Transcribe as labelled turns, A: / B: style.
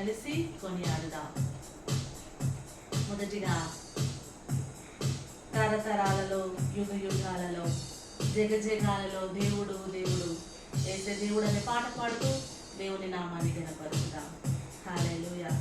A: కలిసి కొనియాడుదాం మొదటిగా తరతరాలలో యుగ యుగాలలో జగజగాలలో దేవుడు దేవుడు వేసే దేవుడు అనే పాట పాడుతూ దేవుని నామాన్ని గణపరుచుదాం హాలూయా